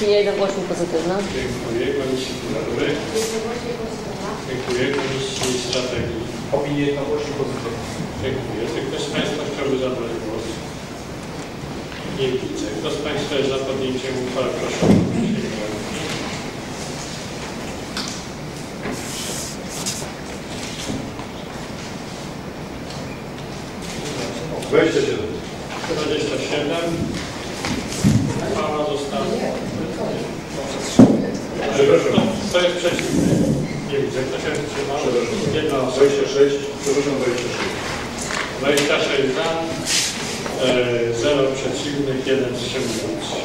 Opinia jednogłośnie pozytywna. Dziękuję. Komisji Kultury. Dziękuję. Komisji Strategii. Opinię jednogłośnie pozytywną. Dziękuję. Czy ktoś z Państwa chciałby zabrać głos? Nie widzę. Kto z Państwa jest za podjęciem uchwały? Proszę o. Weźcie się. 27. Uchwała została. Przepraszam. Kto jest przeciwny? Nie widzę. Kto się wstrzymał? Przepraszam. Jedna osoba. 26. Przepraszam, 26. 26 za, e, 0 przeciwnych, 1 wstrzymujący.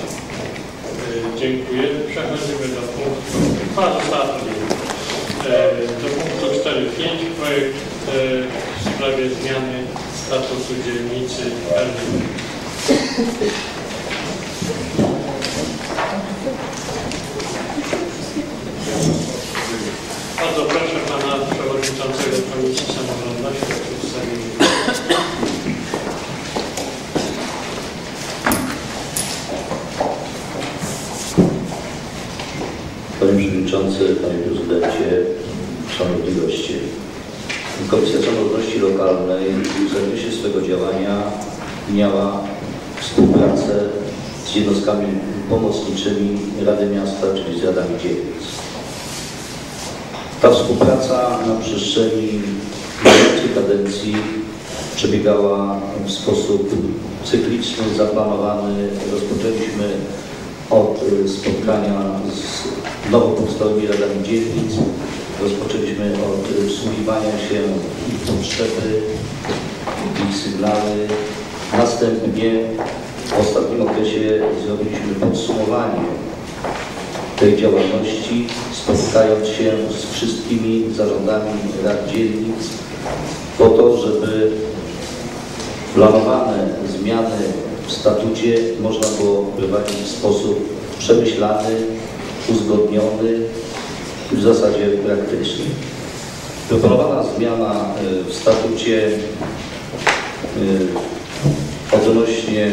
E, Dziękuję. Przechodzimy do punktu, uchwała została podjęta. E, Do punktu 4.5 projekt e, w sprawie zmiany statusu dzielnicy Karliny. Bardzo proszę pana przewodniczącego Komisji Samorządności. Panie Przewodniczący, Panie Prezydencie, Szanowni Goście. Komisja Samorządności Lokalnej w zakresie swego działania miała współpracę z jednostkami pomocniczymi Rady Miasta, czyli z Radami Dzielnic. Ta współpraca na przestrzeni kadencji przebiegała w sposób cykliczny, zaplanowany. Rozpoczęliśmy od spotkania z nowo powstałymi radami dzielnic. Rozpoczęliśmy od wsłuchiwania się ich potrzeby, ich sygnały. Następnie w ostatnim okresie zrobiliśmy podsumowanie tej działalności, spotykając się z wszystkimi zarządami rad dzielnic po to, żeby planowane zmiany w statucie można było prowadzić w sposób przemyślany, uzgodniony i w zasadzie praktyczny. Proponowana zmiana y, w statucie y, odnośnie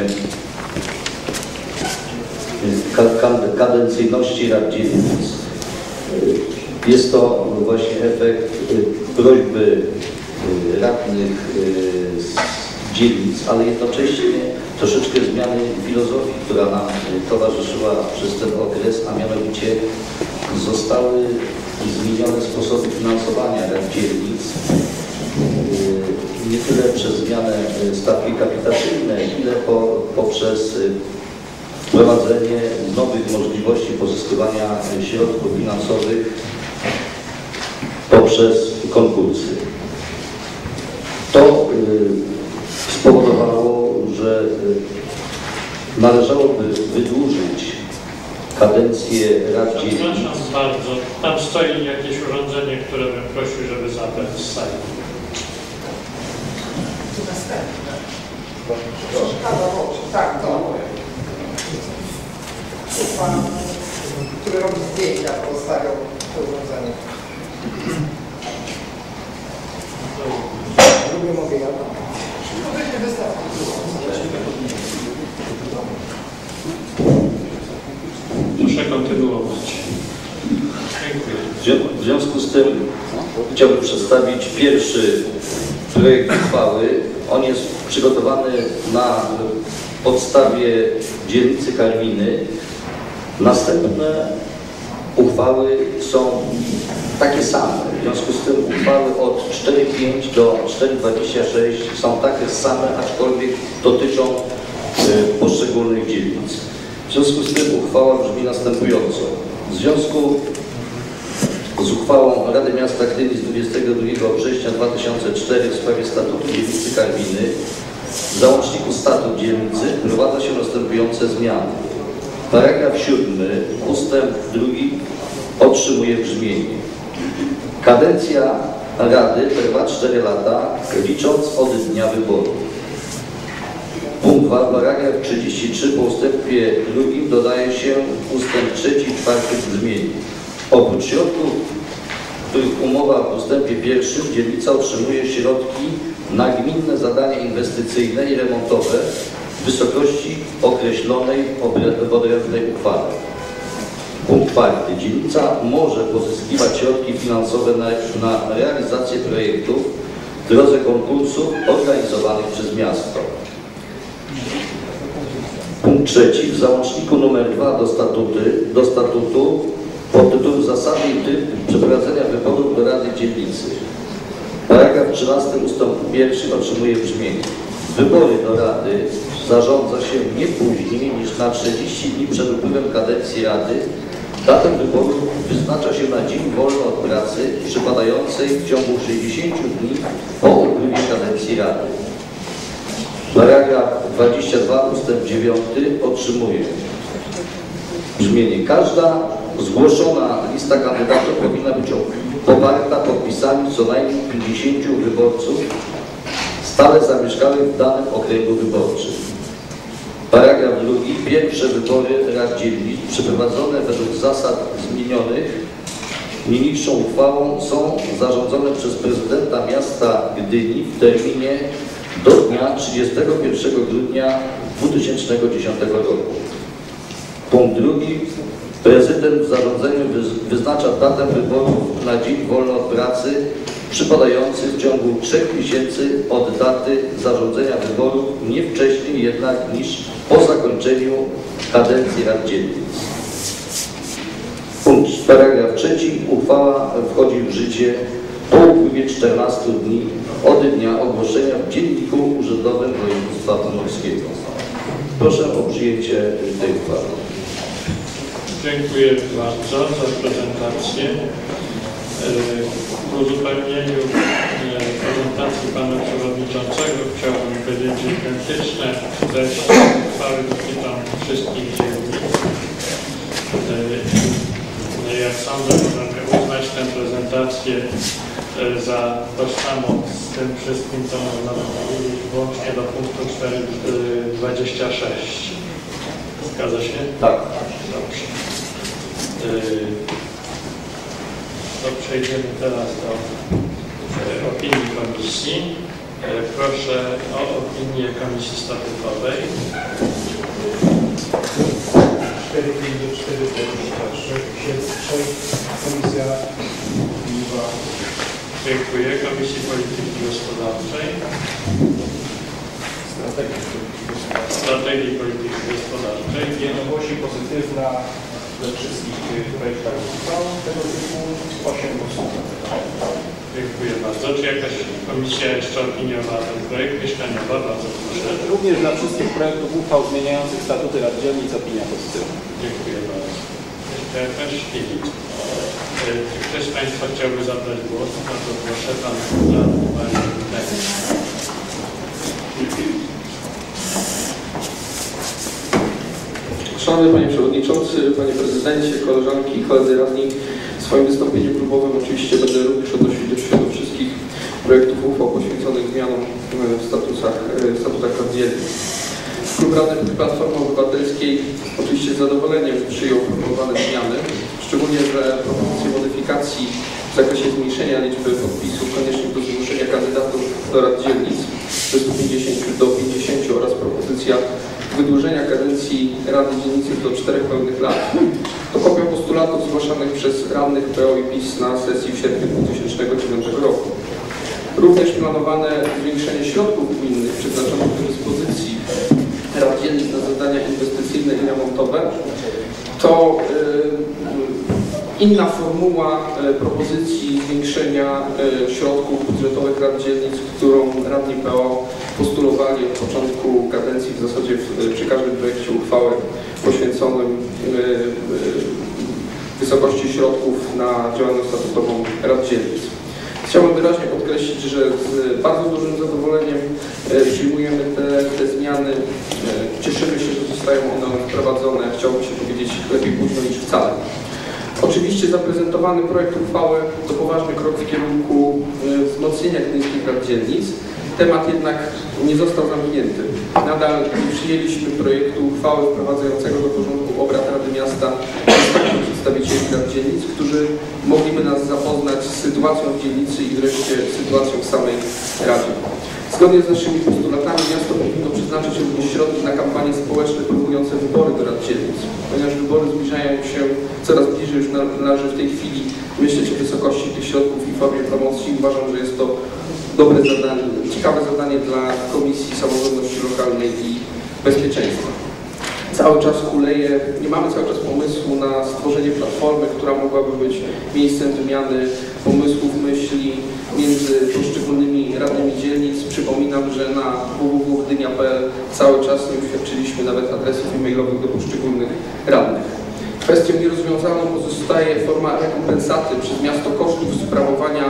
kadencyjności rad Jest to właśnie efekt y, prośby y, radnych y, z dzielnic, ale jednocześnie troszeczkę zmiany filozofii, która nam towarzyszyła przez ten okres, a mianowicie zostały zmienione sposoby finansowania rad dzielnic. Nie tyle przez zmianę stawki kapitacyjnej, ile po, poprzez wprowadzenie nowych możliwości pozyskiwania środków finansowych poprzez konkursy. To y, spowodowało, że y, należałoby wydłużyć kadencję rad. Przepraszam bardzo, tam stoi jakieś urządzenie, które bym prosił, żeby zabrać z sali. Tak, to. Pan, postawiał to urządzenie. Lubię mogę ja tam. No Proszę kontynuować. Dziękuję. W zwią- W związku z tym chciałbym przedstawić pierwszy projekt uchwały. On jest przygotowany na podstawie dzielnicy Kalwiny. Następne uchwały są takie same. W związku z tym uchwały od 4.5 do 4.26 są takie same, aczkolwiek dotyczą y, poszczególnych dzielnic. W związku z tym uchwała brzmi następująco. W związku z uchwałą Rady Miasta Gdyni z 22 września 2004 w sprawie statutu dzielnicy Karwiny w załączniku statut dzielnicy wprowadza się następujące zmiany. Paragraf 7 ustęp 2 otrzymuje brzmienie. Kadencja Rady trwa 4 lata, licząc od dnia wyboru. Punkt 2, paragraf 33 po ustępie drugim dodaje się ustęp 3 i 4 w brzmieniu. Oprócz środków, których umowa w ustępie pierwszym dzielnica otrzymuje środki na gminne zadania inwestycyjne i remontowe wysokości określonej w odrębnej uchwale. Punkt czwarty. Dzielnica może pozyskiwać środki finansowe na, na realizację projektów w drodze konkursów organizowanych przez miasto. Punkt trzeci. W załączniku nr 2 do, do statutu pod tytułem Zasady i tryb przeprowadzenia wyborów do Rady Dzielnicy. Paragraf 13 ustęp 1 otrzymuje brzmienie. Wybory do Rady zarządza się nie później niż na 40 dni przed upływem kadencji Rady. Datę wyborów wyznacza się na dzień wolny od pracy przypadającej w ciągu 60 dni po upływie kadencji Rady. Paragraf 22 ustęp 9 otrzymuje brzmienie. Każda zgłoszona lista kandydatów powinna być poparta podpisami co najmniej 50 wyborców stale zamieszkałych w danym okręgu wyborczym. Paragraf drugi. Pierwsze wybory rad dzielnic przeprowadzone według zasad zmienionych niniejszą uchwałą są zarządzone przez prezydenta miasta Gdyni w terminie do dnia 31 grudnia 2010 roku. Punkt drugi. Prezydent w zarządzeniu wyz- wyznacza datę wyborów na dzień wolny od pracy przypadający w ciągu trzech miesięcy od daty zarządzenia wyborów, nie wcześniej jednak niż po zakończeniu kadencji rad dzielnic. Punkt paragraf trzeci. Uchwała wchodzi w życie po upływie 14 dni od dnia ogłoszenia w Dzienniku Urzędowym Województwa Pomorskiego. Proszę o przyjęcie tej uchwały. Dziękuję bardzo za prezentację. E, W uzupełnieniu e, prezentacji Pana Przewodniczącego chciałbym powiedzieć, identyczne treści uchwały dotyczą wszystkich dzielnic. E, Jak sądzę, możemy uznać tę prezentację e, za tożsamą z tym wszystkim, co można powiedzieć włącznie do punktu 4.26. Zgadza się? Tak. Dobrze. To przejdziemy teraz do e, opinii komisji. E, Proszę o opinię Komisji Statutowej. 454, Komisja Dziękuję. Komisji Polityki Gospodarczej, Strategii Polityki Gospodarczej. Jednogłośnie pozytywna wszystkich projektach uchwał tego typu 8 głosów. Dziękuję bardzo. Czy jakaś komisja jeszcze opiniowała ten projekt mieszkaniowa? Bardzo proszę. Również dla wszystkich projektów uchwał zmieniających statuty rad dzielnic opinia pozytywna. Dziękuję bardzo. Jeszcze jakaś Filip. E, Czy ktoś z Państwa chciałby zabrać głos? Bardzo proszę, Pan Radny Szanowny Panie Przewodniczący, Panie Prezydencie, koleżanki i koledzy radni, w swoim wystąpieniu klubowym oczywiście będę również odnosił się do wszystkich projektów uchwał poświęconych zmianom e, w statusach, e, statutach rad dzielnic. Klub Radny Platformy Obywatelskiej oczywiście z zadowoleniem przyjął proponowane zmiany, szczególnie, że propozycje modyfikacji w zakresie zmniejszenia liczby podpisów koniecznych do zgłoszenia kandydatów do rad dzielnic ze 150 do 50 oraz propozycja wydłużenia kadencji Rady Dzielnicy do czterech pełnych lat to kopia postulatów zgłaszanych przez radnych PO i PiS na sesji w sierpniu 2009 roku. Również planowane zwiększenie środków gminnych przeznaczonych do dyspozycji rad dzielnic na zadania inwestycyjne i remontowe to y, inna formuła y, propozycji zwiększenia y, środków budżetowych rad dzielnic, którą radni PO postulowali od początku kadencji w zasadzie w, przy każdym projekcie uchwały poświęconym y, y, wysokości środków na działalność statutową rad dzielnic. Chciałbym wyraźnie podkreślić, że z bardzo dużym zadowoleniem e, przyjmujemy te, te zmiany. E, Cieszymy się, że zostają one wprowadzone. Chciałoby się powiedzieć lepiej późno niż wcale. Oczywiście zaprezentowany projekt uchwały to poważny krok w kierunku e, wzmocnienia gdyńskich rad dzielnic. Temat jednak nie został zamknięty. Nadal nie przyjęliśmy projektu uchwały wprowadzającego do porządku obrad Rady Miasta przedstawicieli rad dzielnic, którzy mogliby nas zapoznać z sytuacją w dzielnicy i wreszcie sytuacją w samej Radzie. Zgodnie z naszymi postulatami miasto powinno przeznaczyć również środki na kampanie społeczne promujące wybory do rad dzielnic. Ponieważ wybory zbliżają się coraz bliżej, już należy w tej chwili myśleć o wysokości tych środków i formie promocji. Uważam, że jest to dobre zadanie, ciekawe zadanie dla Komisji Samorządności Lokalnej i Bezpieczeństwa. Cały czas kuleje, nie mamy cały czas pomysłu na stworzenie platformy, która mogłaby być miejscem wymiany pomysłów, myśli między poszczególnymi radnymi dzielnic. Przypominam, że na www.gdynia.pl cały czas nie uświadczyliśmy nawet adresów e-mailowych do poszczególnych radnych. Kwestią nierozwiązaną pozostaje forma rekompensaty przez miasto kosztów sprawowania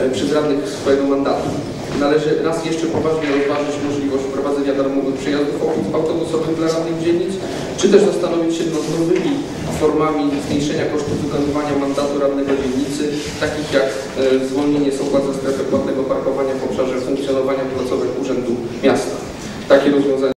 e, przez radnych swojego mandatu. Należy raz jeszcze poważnie rozważyć możliwość wprowadzenia darmowych przejazdów autobusowych dla radnych dzielnic, czy też zastanowić się nad nowymi formami zmniejszenia kosztów wykonywania mandatu radnego dzielnicy, takich jak e, zwolnienie z opłat za płatnego parkowania w obszarze funkcjonowania placówek Urzędu Miasta. Takie rozwiązania